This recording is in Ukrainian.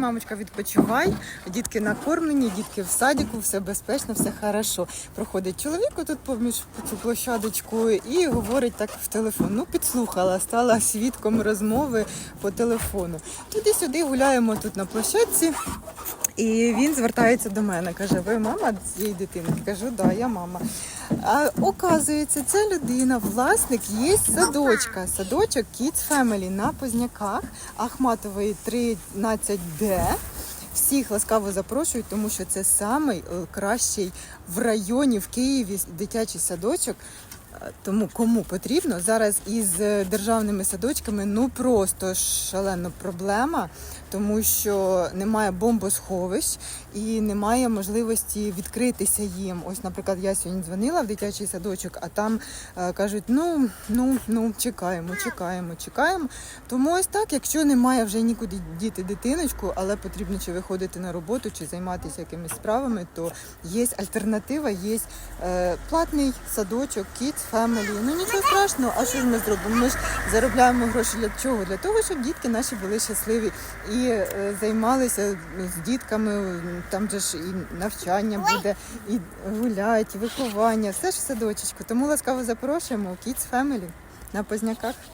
мамочка, відпочивай. Дітки накормлені, дітки в садіку, все безпечно, все хорошо. Проходить чоловік тут поміж цю площадочку і говорить так в телефон. Ну, підслухала, стала свідком розмови по телефону. Туди-сюди гуляємо тут на площадці. І він звертається до мене, каже: Ви мама цієї дитинки? Кажу, да, я мама. А оказується, ця людина, власник є садочка. Садочок Kids Family на Позняках Ахматової 13D. Всіх ласкаво запрошую, тому що це самий е, кращий в районі в Києві дитячий садочок. Тому кому потрібно зараз із е, державними садочками ну просто шалена проблема, тому що немає бомбосховищ і немає можливості відкритися їм. Ось, наприклад, я сьогодні дзвонила в дитячий садочок, а там е, кажуть: ну, ну, ну, чекаємо, чекаємо, чекаємо. Тому ось так, якщо немає вже нікуди діти дитиночку, але потрібно чи виходити на роботу, чи займатися якимись справами, то є альтернатива, є е, платний садочок, Kids Family. Ну нічого страшного, а що ж ми зробимо? Ми ж заробляємо гроші для чого? Для того, щоб дітки наші були щасливі і е, займалися з дітками. Там же ж і навчання буде, і гулять, і виховання, все ж в садочечку. Тому ласкаво запрошуємо у Kids Family на Позняках.